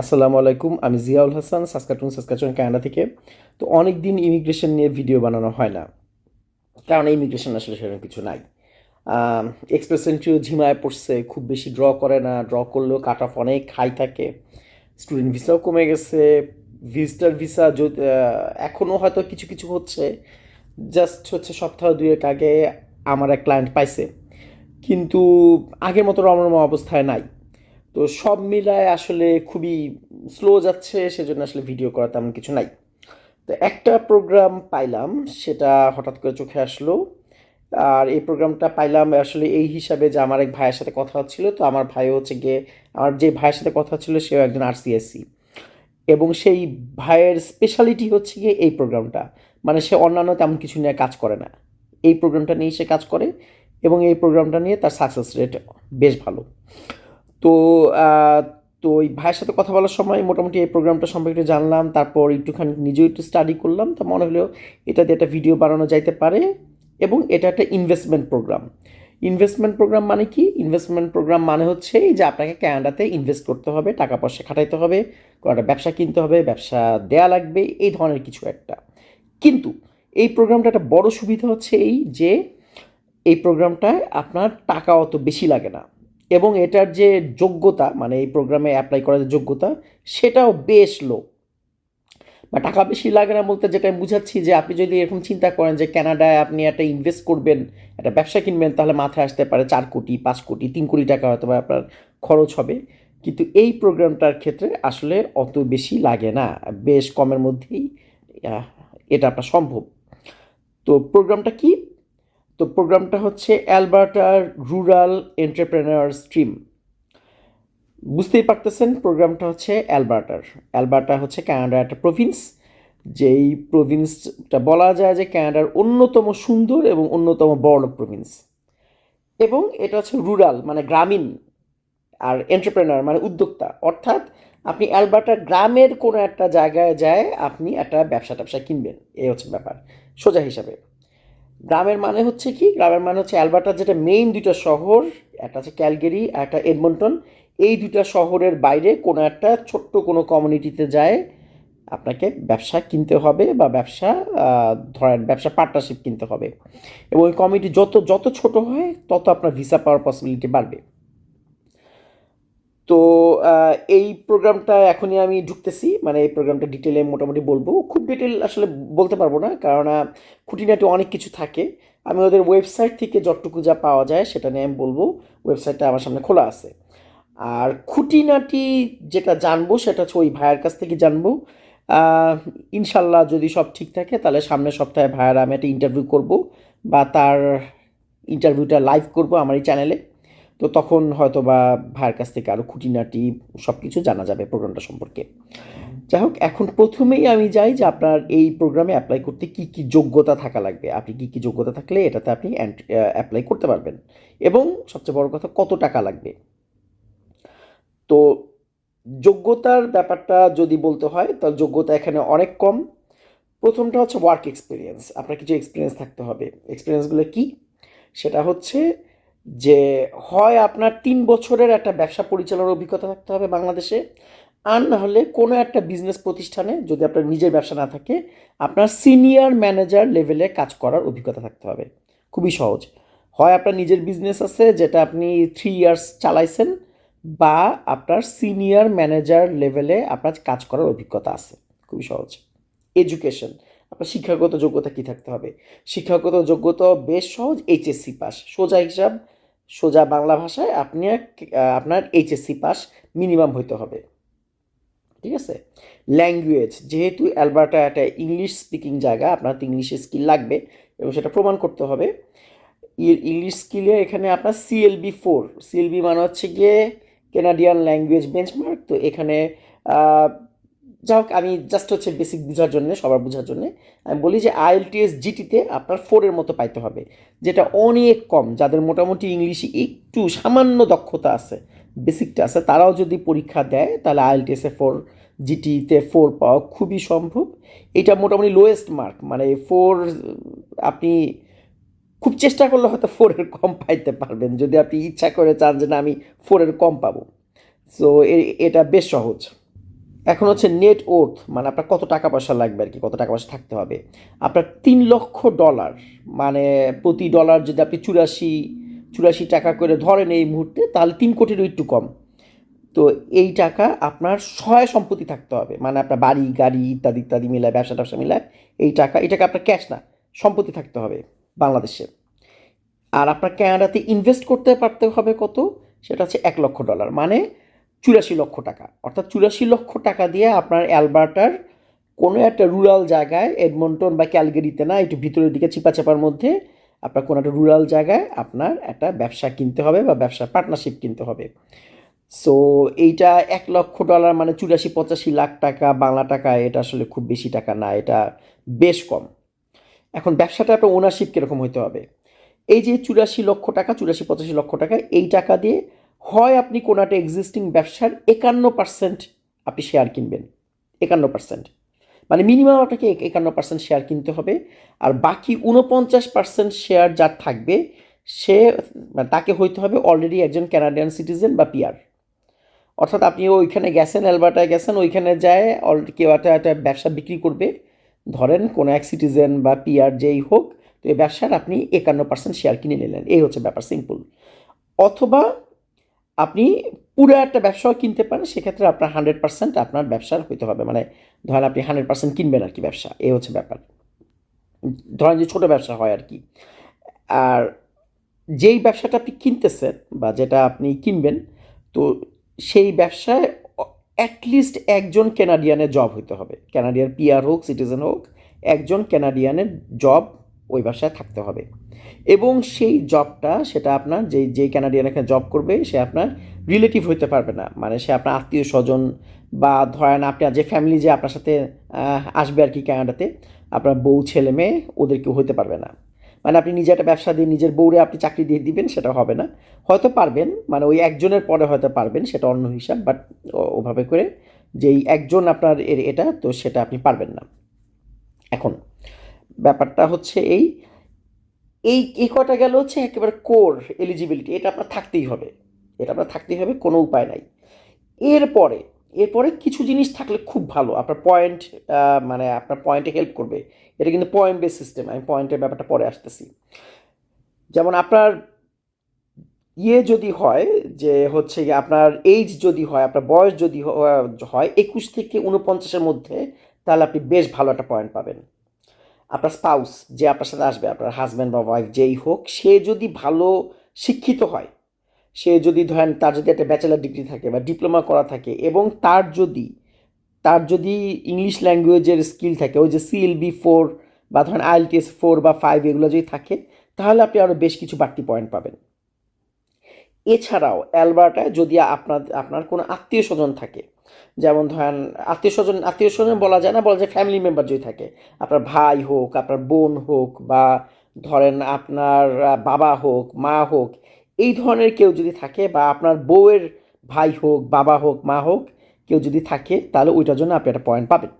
আসসালামু আলাইকুম, আমি Ziaul Hasan, Saskatoon Saskatoon Canada থেকে। তো অনেক দিন ইমিগ্রেশন নিয়ে ভিডিও বানানো হয় না, কারণ ইমিগ্রেশন আসলে সেরকম কিছু নাই। এক্সপ্রেস এন্ট্রিও ঝিমায় পড়ছে, খুব বেশি ড্র করে না ড্র করলেও কাট অফ অনেক হাই থাকে। স্টুডেন্ট ভিসাও কমে গেছে ভিজিটার ভিসা এখনও হয়তো কিছু কিছু হচ্ছে জাস্ট হচ্ছে সপ্তাহ দুয়েক আগে আমার এক ক্লায়েন্ট পাইছে। কিন্তু আগের মতো রমরমা অবস্থায় নাই। তো সব মিলায় আসলে খুবই স্লো যাচ্ছে, সেজন্য আসলে ভিডিও করা তেমন কিছু নাই। তো একটা প্রোগ্রাম পাইলাম, সেটা হঠাৎ করে চোখে আসলো। আর এই প্রোগ্রামটা পাইলাম আসলে এই হিসাবে যে আমার এক ভাইয়ের সাথে কথা হচ্ছিল, তো আমার ভাইও হচ্ছে গিয়ে, আমার যে ভাইয়ের সাথে কথা হচ্ছিল, সেও একজন আরসিএসসি এবং সেই ভাইয়ের স্পেশালিটি হচ্ছে গিয়ে এই প্রোগ্রামটা মানে সে অন্যান্য তেমন কিছু নিয়ে কাজ করে না। এই প্রোগ্রামটা নিয়ে সে কাজ করে, এবং এই প্রোগ্রামটা নিয়ে তার সাকসেস রেট বেশ ভালো। তো তো ওই ভাইয়ের সাথে কথা বলার সময় মোটামুটি এই প্রোগ্রামটা সম্পর্কে জানলাম, তারপর একটুখানি নিজেও একটু স্টাডি করলাম। তো মনে হলো এটা দিয়ে একটা ভিডিও বানানো যাইতে পারে এবং এটা একটা ইনভেস্টমেন্ট প্রোগ্রাম ইনভেস্টমেন্ট প্রোগ্রাম মানে কি? ইনভেস্টমেন্ট প্রোগ্রাম মানে হচ্ছে এই যে আপনাকে ক্যানাডাতে ইনভেস্ট করতে হবে, টাকা পয়সা খাটাইতে হবে একটা ব্যবসা কিনতে হবে, ব্যবসা দেয়া লাগবে, এই ধরনের কিছু একটা। কিন্তু এই প্রোগ্রামটা একটা বড় সুবিধা হচ্ছে এই যে, এই প্রোগ্রামটায় আপনার টাকা অত বেশি লাগে না। এবং এটার যে যোগ্যতা মানে এই প্রোগ্রামে অ্যাপ্লাই করার যে যোগ্যতা, সেটাও বেশ লো বা টাকা বেশি লাগে না বলতে যেটা আমি বুঝাচ্ছি যে আপনি যদি এরকম চিন্তা করেন যে কানাডায় আপনি একটা ইনভেস্ট করবেন, একটা ব্যবসা কিনবেন, তাহলে মাথায় আসতে পারে চার কোটি, পাঁচ কোটি, তিন কোটি টাকা হয়তো বা আপনার খরচ হবে। কিন্তু এই প্রোগ্রামটার ক্ষেত্রে আসলে অত বেশি লাগে না। বেশ কমের মধ্যেই এটা আপনার সম্ভব। তো প্রোগ্রামটা কি? তো প্রোগ্রামটা হচ্ছে অ্যালবার্টার রুরাল এন্টারপ্রেনার স্ট্রিম বুঝতেই পারতেছেন, প্রোগ্রামটা হচ্ছে অ্যালবার্টার। অ্যালবার্টা হচ্ছে ক্যানাডার একটা প্রভিন্স, যেই প্রভিন্সটা বলা যায় যে ক্যানাডার অন্যতম সুন্দর এবং অন্যতম বড় প্রভিন্স। এবং এটা হচ্ছে রুরাল মানে গ্রামীণ আর এন্টারপ্রেনার মানে উদ্যোক্তা। অর্থাৎ আপনি অ্যালবার্টার গ্রামের কোনো একটা জায়গায় যায়, আপনি একটা ব্যবসা ট্যাবসা কিনবেন। এই হচ্ছে ব্যাপার। সোজা হিসাবে। গ্রামের মানে হচ্ছে কি? গ্রামের মানে হচ্ছে অ্যালবার্টার যেটা মেইন দুইটা শহর, একটা আছে ক্যালগেরি আর একটা এডমন্টন। এই দুইটা শহরের বাইরে কোনো একটা ছোট্ট কোনো কমিউনিটিতে যায়, আপনাকে ব্যবসা কিনতে হবে বা ব্যবসা ধরেন ব্যবসা পার্টনারশিপ কিনতে হবে। এবং ওই কমিটি যত যত ছোট হয়, তত আপনার ভিসা পাওয়ার পসিবিলিটি বাড়বে। তো এই প্রোগ্রামটা এখনই আমি ঢুকতেছি। মানে এই প্রোগ্রামটা ডিটেলে মোটামুটি বলব। খুব ডিটেল আসলে বলতে পারব না, কারণ খুঁটিনাটি অনেক কিছু থাকে। আমি ওদের ওয়েবসাইট থেকে যতটুকু যা পাওয়া যায় সেটা নিয়ে আমি বলব। ওয়েবসাইটটা আমার সামনে খোলা আছে। আর খুঁটিনাটি যেটা জানব সেটা হচ্ছে ওই ভাইয়ের কাছ থেকে জানব। ইনশাল্লাহ যদি সব ঠিক থাকে তাহলে সামনের সপ্তাহে ভাইয়ার আমি একটা ইন্টারভিউ করব বা তার ইন্টারভিউটা লাইভ করব আমার এই চ্যানেলে। তো তখন হয়তো বা ভাইয়ের কাছ থেকে আরও খুঁটিনাটি সব কিছু জানা যাবে প্রোগ্রামটা সম্পর্কে। যাই হোক, এখন প্রথমেই আমি যাই যে আপনার এই প্রোগ্রামে অ্যাপ্লাই করতে কি কি যোগ্যতা থাকা লাগবে। আপনি কি কি যোগ্যতা থাকলে এটাতে আপনি অ্যাপ্লাই করতে পারবেন। এবং সবচেয়ে বড় কথা, কত টাকা লাগবে? তো যোগ্যতার ব্যাপারটা যদি বলতে হয়, তাহলে যোগ্যতা এখানে অনেক কম। প্রথমটা হচ্ছে ওয়ার্ক এক্সপিরিয়েন্স আপনার কিছু এক্সপিরিয়েন্স থাকতে হবে। এক্সপিরিয়েন্সগুলো কি? সেটা হচ্ছে যে হয় আপনার তিন বছরের একটা ব্যবসা পরিচালনার অভিজ্ঞতা থাকতে হবে বাংলাদেশে, আর না হলে কোনো একটা বিজনেস প্রতিষ্ঠানে যদি আপনার নিজের ব্যবসা না থাকে, আপনার সিনিয়র ম্যানেজার লেভেলে কাজ করার অভিজ্ঞতা থাকতে হবে। খুবই সহজ। হয় আপনার নিজের বিজনেস আছে যেটা আপনি থ্রি ইয়ার্স চালাইছেন, বা আপনার সিনিয়র ম্যানেজার লেভেলে আপনার কাজ করার অভিজ্ঞতা আছে। খুবই সহজ। এডুকেশন আপনার শিক্ষাগত যোগ্যতা কী থাকতে হবে? শিক্ষাগত যোগ্যতা বেশ সহজ এইচএসসি পাস সোজা হিসাব সোজা বাংলা ভাষায় আপনি আপনার এইচএসসি পাস মিনিমাম হইতে হবে। ঠিক আছে? ল্যাঙ্গুয়েজ যেহেতু অ্যালবার্টা একটা ইংলিশ স্পিকিং জায়গা, আপনার তো ইংলিশের স্কিল লাগবে এবং সেটা প্রমাণ করতে হবে। ইংলিশ স্কিলে এখানে আপনার সিএলবি ফোর সিএলবি মানে হচ্ছে গিয়ে কেনাডিয়ান ল্যাঙ্গুয়েজ বেঞ্চমার্ক তো এখানে যাই হোক আমি জাস্ট হচ্ছে বেসিক বোঝার জন্য, সবার বোঝার জন্য, আমি বলি যে আইএলটিএস জিটিতে আপনার ফোরের মতো পাইতে হবে, যেটা অনেক কম, যাদের মোটামুটি ইংলিশে একটু সামান্য দক্ষতা আছে বেসিকটা আছে, তারাও যদি পরীক্ষা দেয়, তাহলে আইএলটিএসে ফোর জিটিতে ফোর পাওয়া খুবই সম্ভব। এটা মোটামুটি লোয়েস্ট মার্ক মানে ফোর আপনি খুব চেষ্টা করলে হয়তো ফোরের কম পাইতে পারবেন, যদি আপনি ইচ্ছা করে চান যে না, আমি ফোরের কম পাবো। সো এটা বেশ সহজ। এখন হচ্ছে নেট ওর্থ মানে আপনার কত টাকা পয়সা লাগবে আর কি, কত টাকা পয়সা থাকতে হবে। আপনার তিন লক্ষ ডলার মানে প্রতি ডলার যদি আপনি চুরাশি চুরাশি টাকা করে ধরেন এই মুহূর্তে, তাহলে তিন কোটিরও একটু কম। তো এই টাকা আপনার সহায় সম্পত্তি থাকতে হবে মানে আপনার বাড়ি, গাড়ি ইত্যাদি ইত্যাদি মিলায়, ব্যবসা ট্যাবসা মিলায়, এই টাকা এই টাকা আপনার ক্যাশ না, সম্পত্তি থাকতে হবে বাংলাদেশে। আর আপনার ক্যানাডাতে ইনভেস্ট করতে পারতে হবে কত? সেটা হচ্ছে এক লক্ষ ডলার মানে চুরাশি লক্ষ টাকা। অর্থাৎ চুরাশি লক্ষ টাকা দিয়ে আপনার অ্যালবার্টার কোনো একটা রুরাল জায়গায়, এডমন্টন বা ক্যালগেরিতে না, একটু ভিতরের দিকে চিপাচাপার মধ্যে আপনার কোনো একটা রুরাল জায়গায় আপনার একটা ব্যবসা কিনতে হবে বা ব্যবসার পার্টনারশিপ কিনতে হবে। সো এইটা এক লক্ষ ডলার মানে চুরাশি, পঁচাশি লাখ টাকা বাংলা টাকা, এটা আসলে খুব বেশি টাকা না, এটা বেশ কম। এখন ব্যবসাটা আপনার ওনারশিপ কীরকম হইতে হবে? এই যে চুরাশি লক্ষ টাকা, চুরাশি, পঁচাশি লক্ষ টাকা, এই টাকা দিয়ে হয় আপনি কোনো একটা এক্সিস্টিং ব্যবসার একান্ন পার্সেন্ট আপনি শেয়ার কিনবেন। একান্ন পার্সেন্ট মানে মিনিমাম আপনাকে এক- একান্ন পার্সেন্ট শেয়ার কিনতে হবে। আর বাকি উনপঞ্চাশ পার্সেন্ট শেয়ার যার থাকবে, সে মানে তাকে হইতে হবে অলরেডি একজন ক্যানাডিয়ান সিটিজেন বা পিয়ার অর্থাৎ আপনি ওইখানে গেছেন, অ্যালবার্টায় গেছেন, ওইখানে যায় অলরেডি কেউ একটা একটা ব্যবসা বিক্রি করবে। ধরেন কোনো এক সিটিজেন বা পিয়ার যেই হোক, তো এই ব্যবসার আপনি একান্ন পার্সেন্ট শেয়ার কিনে নিলেন। এই হচ্ছে ব্যাপার সিম্পল অথবা আপনি পুরো একটা ব্যবসাও কিনতে পারেন, সেক্ষেত্রে আপনার হান্ড্রেড পার্সেন্ট আপনার ব্যবসার হইতে হবে। মানে ধরেন আপনি হান্ড্রেড পার্সেন্ট কিনবেন আর কি ব্যবসা, এই হচ্ছে ব্যাপার। ধরেন যে ছোটো ব্যবসা হয় আর কি। আর যেই ব্যবসাটা আপনি কিনতেছেন বা যেটা আপনি কিনবেন, তো সেই ব্যবসায় অ্যাটলিস্ট একজন কেনাডিয়ানের জব হইতে হবে। ক্যানাডিয়ান পিআর হোক সিটিজেন হোক, একজন ক্যানাডিয়ানের জব ওই ব্যবসায় থাকতে হবে। এবং সেই জবটা সেটা আপনার যে যেই ক্যানাডিয়ান এখানে জব করবে, সে আপনার রিলেটিভ হইতে পারবে না। মানে সে আপনার আত্মীয় স্বজন বা ধরেন আপনার যে ফ্যামিলি যে আপনার সাথে আসবে আর কি ক্যানাডাতে আপনার বউ, ছেলে, মেয়ে, ওদের কেউ হইতে পারবে না। মানে আপনি নিজে একটা ব্যবসা দিয়ে নিজের বউরে আপনি চাকরি দিয়ে দিবেন, সেটা হবে না। হয়তো পারবেন মানে ওই একজনের পরে হয়তো পারবেন, সেটা অন্য হিসাব বাট ওভাবে করে যেই একজন আপনার এর এটা, তো সেটা আপনি পারবেন না। এখন ব্যাপারটা হচ্ছে এই এই এই কটা গেল হচ্ছে একেবারে কোর এলিজিবিলিটি এটা আপনার থাকতেই হবে। এটা আপনার থাকতেই হবে, কোনো উপায় নাই। এরপরে এরপরে কিছু জিনিস থাকলে খুব ভালো, আপনার পয়েন্ট মানে আপনার পয়েন্টে হেল্প করবে। এটা কিন্তু পয়েন্ট বেস সিস্টেম আমি পয়েন্টের ব্যাপারটা পরে আসতেছি। যেমন আপনার ইয়ে যদি হয়, যে হচ্ছে আপনার এইজ যদি হয়, আপনার বয়স যদি হয়, একুশ থেকে উনপঞ্চাশের মধ্যে, তাহলে আপনি বেশ ভালো একটা পয়েন্ট পাবেন। আপনার স্পাউস যে আপনার সাথে আসবে, আপনার হাজব্যান্ড বা ওয়াইফ যেই হোক, সে যদি ভালো শিক্ষিত হয়, সে যদি ধরেন তার যদি একটা ব্যাচেলার ডিগ্রি থাকে বা ডিপ্লোমা করা থাকে এবং তার যদি তার যদি ইংলিশ ল্যাঙ্গুয়েজের স্কিল থাকে, ওই যে সিএলবি ফোর বা ধরেন আইএলটিএস ফোর বা ফাইভ এগুলো যদি থাকে, তাহলে আপনি আরও বেশ কিছু বাড়তি পয়েন্ট পাবেন। এছাড়াও অ্যালবার্টায় যদি আপনার আপনার কোনো আত্মীয় স্বজন থাকে, যেমন ধরেন আত্মীয় স্বজন আত্মীয় স্বজন বলা যায় না, বলা যায় ফ্যামিলি মেম্বার যদি থাকে, আপনার ভাই হোক, আপনার বোন হোক বা ধরেন আপনার বাবা হোক, মা হোক, এই ধরনের কেউ যদি থাকে বা আপনার বউয়ের ভাই হোক, বাবা হোক, মা হোক, কেউ যদি থাকে, তাহলে ওইটার জন্য আপনি একটা পয়েন্ট পাবেন।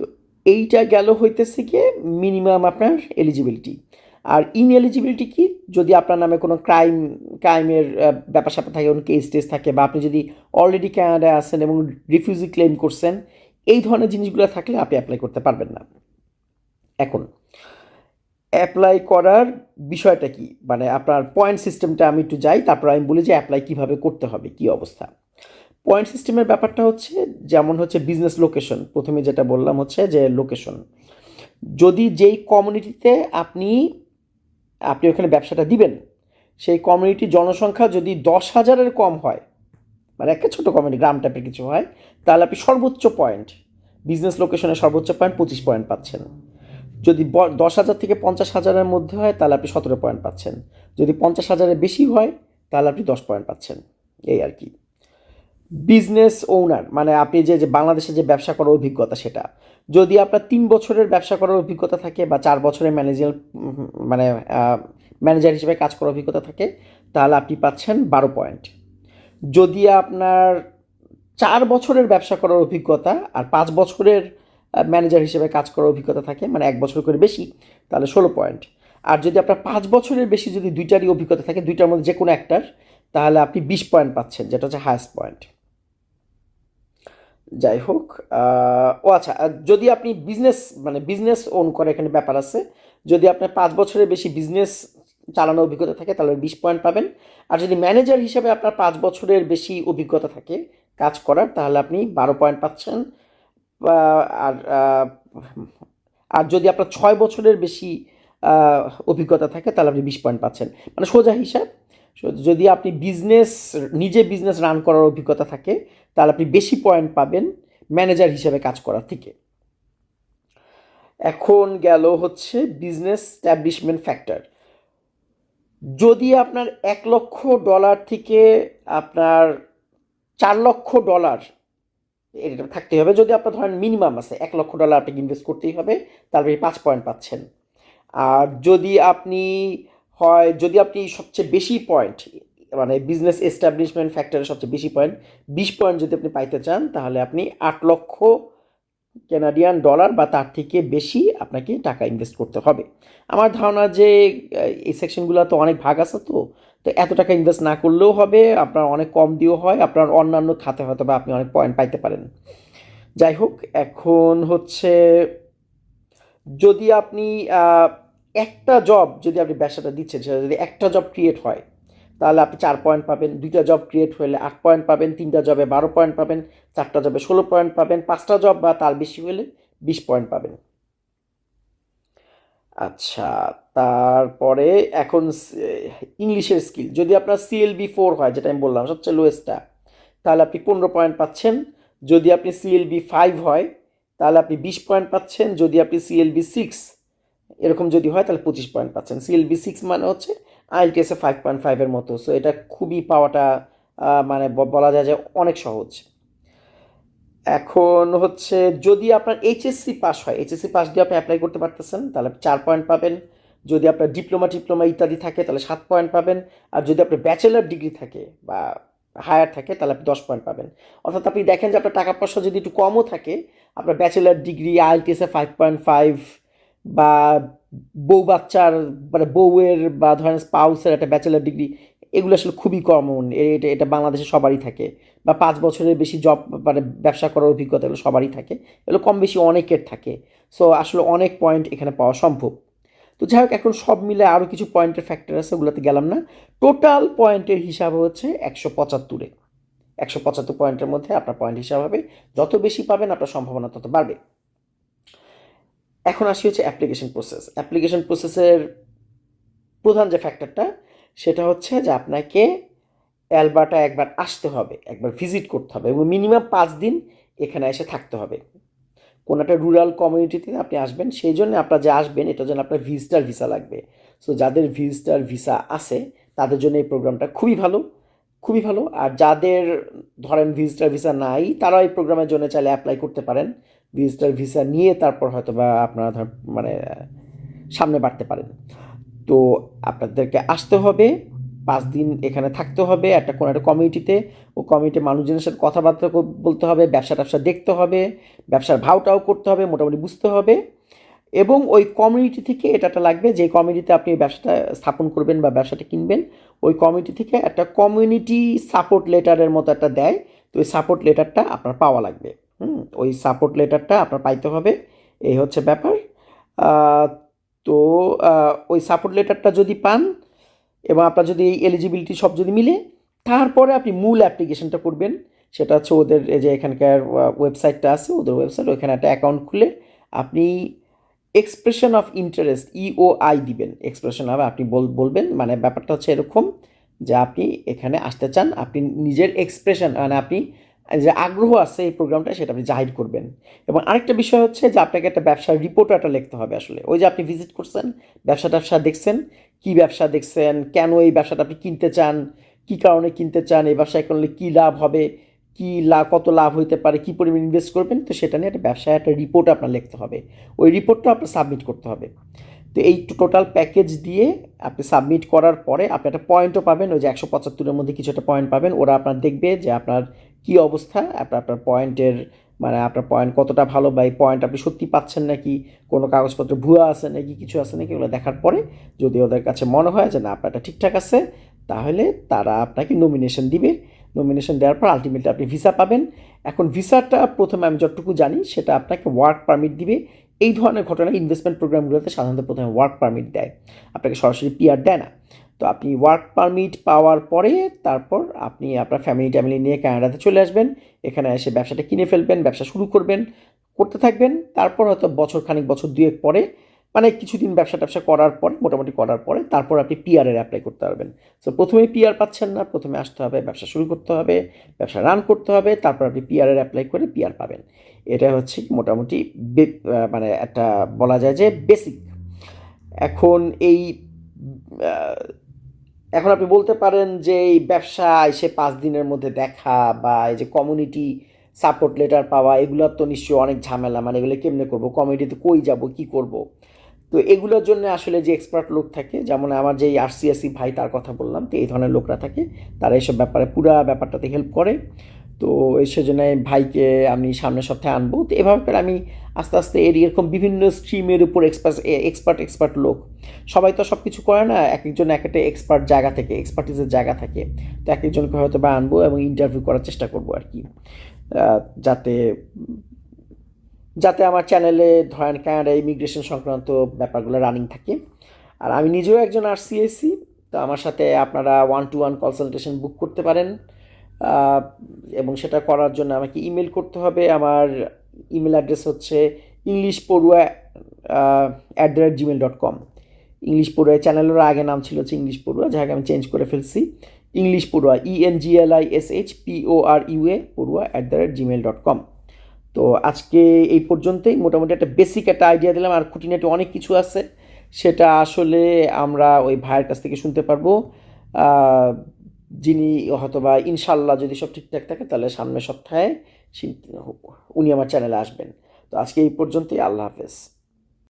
তো এইটা গেল হইতেছে গিয়ে মিনিমাম আপনার এলিজিবিলিটি আর ইনএলিজিবিলিটি কি? যদি আপনার নামে কোনো ক্রাইম ক্রাইমের ব্যাপার স্যাপার থাকে, কোনো কেস টেস থাকে, বা আপনি যদি অলরেডি ক্যানাডায় আছেন এবং রিফিউজি ক্লেম করছেন, এই ধরনের জিনিসগুলো থাকলে আপনি অ্যাপ্লাই করতে পারবেন না। এখন অ্যাপ্লাই করার বিষয়টা কি? মানে আপনার পয়েন্ট সিস্টেমটা আমি একটু যাই, তারপর আমি বলি যে অ্যাপ্লাই কীভাবে করতে হবে, কি অবস্থা? পয়েন্ট সিস্টেমের ব্যাপারটা হচ্ছে, যেমন হচ্ছে বিজনেস লোকেশন প্রথমে যেটা বললাম হচ্ছে যে লোকেশন যদি যেই কমিউনিটিতে আপনি আপনি ওখানে ব্যবসাটা দিবেন, সেই কমিউনিটির জনসংখ্যা যদি দশ হাজারের কম হয় মানে একটা ছোটো কমিউনিটি গ্রাম টাইপের কিছু হয়, তাহলে আপনি সর্বোচ্চ পয়েন্ট বিজনেস লোকেশনে সর্বোচ্চ পয়েন্ট পঁচিশ পয়েন্ট পাচ্ছেন। যদি দশ হাজার থেকে পঞ্চাশ হাজারের মধ্যে হয়, তাহলে আপনি সতেরো পয়েন্ট পাচ্ছেন। যদি পঞ্চাশ হাজারের বেশি হয়, তাহলে আপনি দশ পয়েন্ট পাচ্ছেন। এই আর কি। বিজনেস ওনার মানে আপনি যে যে বাংলাদেশে যে ব্যবসা করার অভিজ্ঞতা সেটা। যদি আপনার তিন বছরের ব্যবসা করার অভিজ্ঞতা থাকে বা চার বছরের ম্যানেজার মানে ম্যানেজার হিসেবে কাজ করার অভিজ্ঞতা থাকে, তাহলে আপনি পাচ্ছেন বারো পয়েন্ট যদি আপনার চার বছরের ব্যবসা করার অভিজ্ঞতা আর পাঁচ বছরের ম্যানেজার হিসেবে কাজ করার অভিজ্ঞতা থাকে মানে এক বছর করে বেশি, তাহলে ষোলো পয়েন্ট আর যদি আপনার পাঁচ বছরের বেশি যদি দুইটারই অভিজ্ঞতা থাকে, দুইটার মধ্যে যে কোনো একটার, তাহলে আপনি বিশ পয়েন্ট পাচ্ছেন, যেটা হচ্ছে হায়েস্ট পয়েন্ট যাই হোক ও আচ্ছা যদি আপনি বিজনেস মানে বিজনেস ওন করে এখানে ব্যাপার আছে, যদি আপনার পাঁচ বছরের বেশি বিজনেস চালানোর অভিজ্ঞতা থাকে, তাহলে বিশ পয়েন্ট পাবেন। আর যদি ম্যানেজার হিসেবে আপনার পাঁচ বছরের বেশি অভিজ্ঞতা থাকে কাজ করার, তাহলে আপনি বারো পয়েন্ট পাচ্ছেন। আর আর যদি আপনার ছয় বছরের বেশি অভিজ্ঞতা থাকে, তাহলে আপনি বিশ পয়েন্ট পাচ্ছেন। মানে সোজা হিসাব, যদি আপনি বিজনেস নিজে বিজনেস রান করার অভিজ্ঞতা থাকে তাহলে আপনি বেশি পয়েন্ট পাবেন ম্যানেজার হিসেবে কাজ করার থেকে। এখন গেল হচ্ছে বিজনেস স্ট্যাবলিশমেন্ট ফ্যাক্টর যদি আপনার এক লক্ষ ডলার থেকে আপনার চার লক্ষ ডলার এটা থাকতেই হবে, যদি আপনার ধরেন মিনিমাম আছে, এক লক্ষ ডলার আপনাকে ইনভেস্ট করতেই হবে আপনি পাঁচ পয়েন্ট পাচ্ছেন। আর যদি আপনি হয়, যদি আপনি সবচেয়ে বেশি পয়েন্ট মানে বিজনেস এস্টাবলিশমেন্ট ফ্যাক্টরের সবচেয়ে বেশি পয়েন্ট বিশ পয়েন্ট যদি আপনি পাইতে চান, তাহলে আপনি আট লক্ষ কেনাডিয়ান ডলার বা তার থেকে বেশি আপনাকে টাকা ইনভেস্ট করতে হবে। আমার ধারণা যে এই সেকশনগুলো তো অনেক ভাগ আছে তো তো এত টাকা ইনভেস্ট না করলেও হবে, আপনার অনেক কম দিয়েও হয়, আপনার অন্যান্য খাতে হয়তো বা আপনি অনেক পয়েন্ট পাইতে পারেন। যাই হোক, এখন হচ্ছে যদি আপনি একটা জব যদি আপনি ব্যবসাটা দিচ্ছেন, সেটা যদি একটা জব ক্রিয়েট হয় তাহলে আপনি চার পয়েন্ট পাবেন, দুইটা জব ক্রিয়েট হলে আট পয়েন্ট পাবেন, তিনটা জবে বারো পয়েন্ট পাবেন, চারটা জবে ষোলো পয়েন্ট পাবেন, পাঁচটা জব বা তার বেশি হলে বিশ পয়েন্ট পাবেন। আচ্ছা তারপরে এখন ইংলিশের স্কিল যদি আপনার সিএলবি ফোর হয়, যেটা আমি বললাম, সবচেয়ে লোয়েস্টটা তাহলে আপনি পনেরো পয়েন্ট পাচ্ছেন। যদি আপনি সিএলবি ফাইভ হয়, তাহলে আপনি বিশ পয়েন্ট পাচ্ছেন। যদি আপনি সিএলবি সিক্স এরকম যদি হয়, তাহলে পঁচিশ পয়েন্ট পাচ্ছেন। সিএলবি সিক্স মানে হচ্ছে আইএলটিএসে ফাইভ পয়েন্ট ফাইভের মতো। সো এটা খুবই পাওয়াটা মানে বলা যায় যে অনেক সহজ। এখন হচ্ছে, যদি আপনার এইচএসসি পাস হয় এইচএসসি পাস দিয়ে আপনি অ্যাপ্লাই করতে পারতেছেন, তাহলে চার পয়েন্ট পাবেন। যদি আপনার ডিপ্লোমা টিপ্লোমা ইত্যাদি থাকে, তাহলে সাত পয়েন্ট পাবেন। আর যদি আপনার ব্যাচেলার ডিগ্রি থাকে বা হায়ার থাকে, তাহলে আপনি দশ পয়েন্ট পাবেন। অর্থাৎ আপনি দেখেন যে আপনার টাকা পয়সা যদি একটু কমও থাকে, আপনার ব্যাচেলার ডিগ্রি আইএলটিএসে ফাইভ পয়েন্ট ফাইভ বা বউ বাচ্চার মানে বউয়ের বা ধরেন স্পাউসের একটা ব্যাচেলার ডিগ্রি এগুলো আসলে খুবই কমন এটা এটা বাংলাদেশে সবারই থাকে। বা পাঁচ বছরের বেশি জব মানে ব্যবসা করার অভিজ্ঞতা এগুলো সবারই থাকে। এগুলো কম বেশি অনেকের থাকে। সো আসলে অনেক পয়েন্ট এখানে পাওয়া সম্ভব। তো যাই হোক, এখন সব মিলে আরও কিছু পয়েন্টের ফ্যাক্টর আছে, ওগুলোতে গেলাম না। টোটাল পয়েন্টের হিসাব হচ্ছে একশো পঁচাত্তরে। একশো পঁচাত্তর পয়েন্টের মধ্যে আপনার পয়েন্ট হিসাব হবে। যত বেশি পাবেন আপনার সম্ভাবনা তত বাড়বে। এখন আসি হচ্ছে অ্যাপ্লিকেশন প্রসেস অ্যাপ্লিকেশন প্রসেসের প্রধান যে ফ্যাক্টরটা সেটা হচ্ছে যে আপনাকে অ্যালবার্টা একবার আসতে হবে, একবার ভিজিট করতে হবে এবং মিনিমাম পাঁচ দিন এখানে এসে থাকতে হবে। কোনো একটা রুরাল কমিউনিটিতে আপনি আসবেন, সেই জন্য আপনার যে আসবেন, এটার জন্য আপনার ভিজিটার ভিসা লাগবে। সো যাদের ভিজিটার ভিসা আছে, তাদের জন্য এই প্রোগ্রামটা খুবই ভালো খুবই ভালো। আর যাদের ধরেন ভিজিটার ভিসা নাই, তারাও এই প্রোগ্রামের জন্য চাইলে অ্যাপ্লাই করতে পারেন। ভিজিটার ভিসা নিয়ে তারপর হয়তো বা আপনারা ধর মানে সামনে বাড়তে পারেন। তো আপনাদেরকে আসতে হবে, পাঁচ দিন এখানে থাকতে হবে, একটা কোনো একটা কমিউনিটিতে ও কমিউনিটির মানুষজনের সাথে কথাবার্তা বলতে হবে, ব্যবসা ট্যাবসা দেখতে হবে, ব্যবসার ভাওটাও করতে হবে, মোটামুটি বুঝতে হবে। এবং ওই কমিউনিটি থেকে এটা একটা লাগবে, যে কমিউনিটিতে আপনি ব্যবসাটা স্থাপন করবেন বা ব্যবসাটা কিনবেন, ওই কমিউনিটি থেকে একটা কমিউনিটি সাপোর্ট লেটারের মতো একটা দেয়, তো ওই সাপোর্ট লেটারটা আপনার পাওয়া লাগবে। হুম, ওই সাপোর্ট লেটারটা আপনার পাইতে হবে। এই হচ্ছে ব্যাপার। তো ওই সাপোর্ট লেটারটা যদি পান এবং আপনার যদি এই এলিজিবিলিটি সব যদি মিলে, তারপরে আপনি মূল অ্যাপ্লিকেশনটা করবেন। সেটা হচ্ছে ওদের যে এখানকার ওয়েবসাইটটা আছে, ওদের ওয়েবসাইট ওইখানে একটা অ্যাকাউন্ট খুলে আপনি এক্সপ্রেশন অফ ইন্টারেস্ট ইওআই দিবেন। এক্সপ্রেশন হবে আপনি বল- বলবেন মানে ব্যাপারটা হচ্ছে এরকম যে আপনি এখানে আসতে চান, আপনি নিজের এক্সপ্রেশন মানে আপনি যে আগ্রহ আছে এই প্রোগ্রামটা, সেটা আপনি জাহির করবেন। এবং আরেকটা বিষয় হচ্ছে যে আপনাকে একটা ব্যবসার রিপোর্ট একটা লিখতে হবে আসলে। ওই যে আপনি ভিজিট করছেন, ব্যবসা ট্যাবসা দেখছেন, কি ব্যবসা দেখছেন, কেন এই ব্যবসাটা আপনি কিনতে চান, কি কারণে কিনতে চান, এই ব্যবসায় করলে কী লাভ হবে, কি লাভ কত লাভ হইতে পারে, কি পরিমাণ ইনভেস্ট করবেন, তো সেটা নিয়ে একটা ব্যবসায় একটা রিপোর্ট আপনার লিখতে হবে। ওই রিপোর্টটা আপনার সাবমিট করতে হবে। তো এই টোটাল প্যাকেজ দিয়ে আপনি সাবমিট করার পরে আপনি একটা পয়েন্টও পাবেন, ওই যে একশো পঁচাত্তরের মধ্যে কিছু একটা পয়েন্ট পাবেন, ওরা আপনার দেখবে যে আপনার কি অবস্থা? আপনার আপনার পয়েন্টের মানে আপনার পয়েন্ট কতটা ভালো বা এই পয়েন্ট আপনি সত্যি পাচ্ছেন নাকি? কোনো কাগজপত্র ভুয়া আছে নাকি? কিছু আছে নাকি? ওগুলো দেখার পরে যদি ওদের কাছে মনে হয় যে না আপনারটা ঠিকঠাক আছে, তাহলে তারা আপনাকে নমিনেশন দিবে। নমিনেশন দেওয়ার পর আলটিমেটলি আপনি ভিসা পাবেন। এখন ভিসাটা প্রথমে আমি যতটুকু জানি, সেটা আপনাকে ওয়ার্ক পারমিট দিবে। এই ধরনের ঘটনা ইনভেস্টমেন্ট প্রোগ্রামগুলোতে সাধারণত প্রথমে ওয়ার্ক পারমিট দেয়। আপনাকে সরাসরি পিআর দেয় না। তো আপনি ওয়ার্ক পারমিট পাওয়ার পরে তারপর আপনি আপনার ফ্যামিলি ট্যামিলি নিয়ে কানাডাতে চলে আসবেন। এখানে এসে ব্যবসাটা কিনে ফেলবেন, ব্যবসা শুরু করবেন, করতে থাকবেন। তারপর হয়তো বছর খানিক, বছর দুয়েক পরে মানে কিছুদিন ব্যবসা ট্যাবসা করার পরে, মোটামুটি করার পরে তারপর আপনি পিআরের অ্যাপ্লাই করতে পারবেন। তো প্রথমে পিআর পাচ্ছেন না, প্রথমে আসতে হবে, ব্যবসা শুরু করতে হবে, ব্যবসা রান করতে হবে, তারপর আপনি পিআরের অ্যাপ্লাই করে পিআর পাবেন। এটা হচ্ছে মোটামুটি মানে একটা বলা যায় যে বেসিক এখন এই এখন আপনি বলতে পারেন যে এই ব্যবসা এসে পাঁচ দিনের মধ্যে দেখা বা এই যে কমিউনিটি সাপোর্ট লেটার পাওয়া, এগুলোর তো নিশ্চয়ই অনেক ঝামেলা। মানে এগুলো কেমনে করব? কমিউনিটিতে কই যাব? কি করব? তো এগুলোর জন্য আসলে যে এক্সপার্ট লোক থাকে, যেমন আমার যেই আরসিএসি ভাই তার কথা বললাম, তো এই ধরনের লোকরা থাকে, তারা এইসব ব্যাপারে পুরা ব্যাপারটাতে হেল্প করে। তো এই সেজন্য ভাইকে আমি সামনের সপ্তাহে আনব। তো এভাবে করে আমি আস্তে আস্তে এর এরকম বিভিন্ন স্ট্রিমের উপর এক্সপার্ট এক্সপার্ট এক্সপার্ট লোক। সবাই তো সব কিছু করে না এক একজন এক একটা এক্সপার্ট জায়গা থেকে এক্সপার্টিসের জায়গা থাকে। তো এক একজনকে হয়তো বা আনব এবং ইন্টারভিউ করার চেষ্টা করব আর কি। যাতে যাতে আমার চ্যানেলে ধরেন কানাডা ইমিগ্রেশন সংক্রান্ত ব্যাপারগুলো রানিং থাকে। আর আমি নিজেও একজন আর সিএসসি তো আমার সাথে আপনারা one to one consultation book করতে পারেন। এবং সেটা করার জন্য আমাকে ইমেল করতে হবে। আমার ইমেল অ্যাড্রেস হচ্ছে English Porua at the rate Gmail dot com English Porua চ্যানেলের আগে নাম ছিল হচ্ছে ইংলিশ পড়ুয়া যাকে আমি চেঞ্জ করে ফেলছি। English Porua E N G L I S H P O R U A Porua at the rate Gmail dot com তো আজকে এই পর্যন্তই। মোটামুটি একটা বেসিক একটা আইডিয়া দিলাম। আর খুঁটিনাটি অনেক কিছু আছে। সেটা আসলে আমরা ওই ভাইয়ের কাছ থেকে শুনতে পারব। যিনি হয়তোবা ইনশাল্লাহ যদি সব ঠিকঠাক থাকে, তাহলে সামনের সপ্তাহে উনি আমার চ্যানেলে আসবেন। তো আজকে এই পর্যন্তই, আল্লাহ হাফেজ।